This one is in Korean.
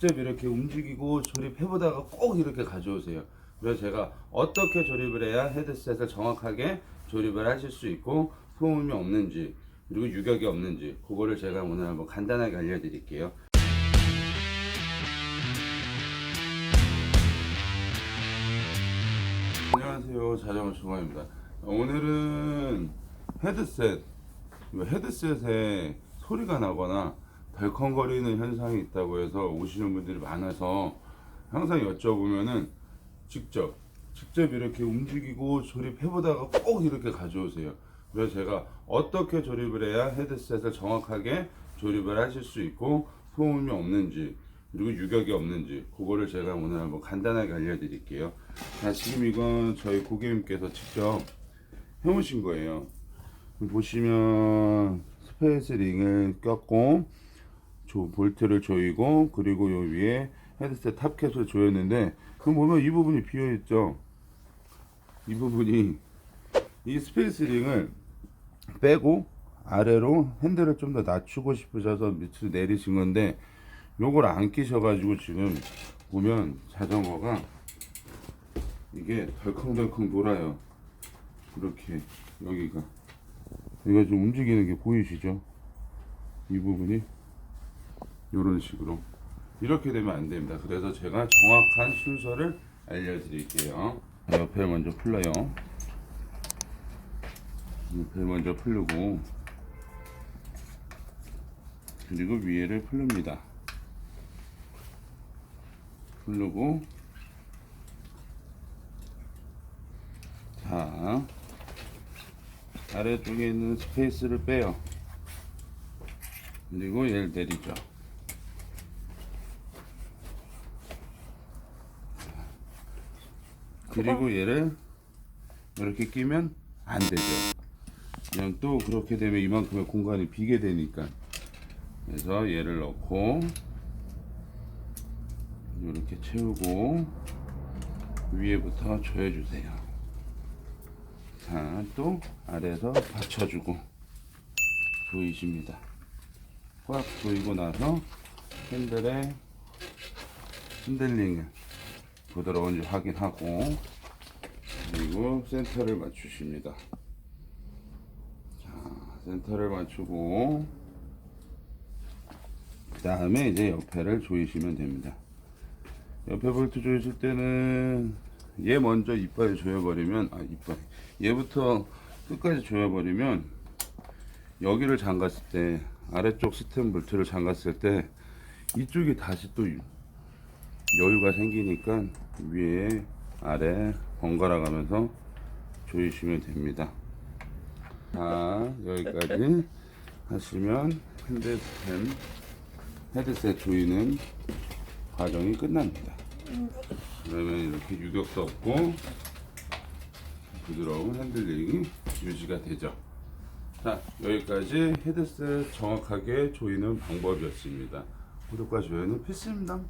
직접 이렇게 움직이고 조립해보다가 꼭 이렇게 가져오세요. 그래서 제가 어떻게 조립을 해야 헤드셋을 정확하게 조립을 하실 수 있고 소음이 없는지 그리고 유격이 없는지 그거를 제가 오늘 한번 간단하게 알려드릴게요. 안녕하세요 자전거 중화입니다 오늘은 헤드셋 이 헤드셋에 소리가 나거나 덜컹거리는 현상이 있다고 해서 오시는 분들이 많아서 항상 여쭤보면은 직접 직접 이렇게 움직이고 조립해보다가 꼭 이렇게 가져오세요 그래서 제가 어떻게 조립을 해야 헤드셋을 정확하게 조립을 하실 수 있고 소음이 없는지 그리고 유격이 없는지 그거를 제가 오늘 한번 간단하게 알려드릴게요 자, 지금 이건 저희 고객님께서 직접 해오신 거예요. 보시면 스페이스 링을 꼈고 조, 볼트를 조이고 그리고 요 위에 헤드셋 탑켓을 조였는데 그럼 보면 이 부분이 비어 있죠. 이 부분이 이 스페이스 링을 빼고 아래로 핸들을 좀 더 낮추고 싶으셔서 밑으로 내리신 건데 요걸 안 끼셔가지고 지금 보면 자전거가 이게 덜컹덜컹 돌아요. 이렇게 여기가 여기가 좀 움직이는 게 보이시죠? 이 부분이 이런 식으로 이렇게 되면 안 됩니다. 그래서 제가 정확한 순서를 알려드릴게요. 옆에 먼저 풀러요. 옆에 먼저 풀르고 그리고 위에를 풀릅니다. 풀르고 자 아래쪽에 있는 스페이스를 빼요 그리고 얘를 내리죠 그리고 얘를 이렇게 끼면 안 되죠. 그냥 또 그렇게 되면 이만큼의 공간이 비게 되니까. 그래서 얘를 넣고 이렇게 채우고 위에부터 조여주세요. 자, 또 아래에서 받쳐주고 조이십니다. 꽉 조이고 나서 핸들의 핸들링을 부드러운지 확인하고 그리고 센터를 맞추십니다. 자, 센터를 맞추고 그 다음에 이제 옆에를 조이시면 됩니다. 옆에 볼트 조이실 때는 얘 먼저 이빨 조여버리면 아 이빨 얘부터 끝까지 조여버리면 여기를 잠갔을 때 아래쪽 스템 볼트를 잠갔을 때 이쪽이 다시 또 여유가 생기니까 위에 아래 번갈아 가면서 조이시면 됩니다 자 여기까지 하시면 핸드스템 헤드셋 조이는 과정이 끝납니다 그러면 이렇게 유격도 없고 부드러운 핸들링이 유지가 되죠. 자, 여기까지 헤드셋 정확하게 조이는 방법이었습니다. 구독과 좋아요는 필수입니다.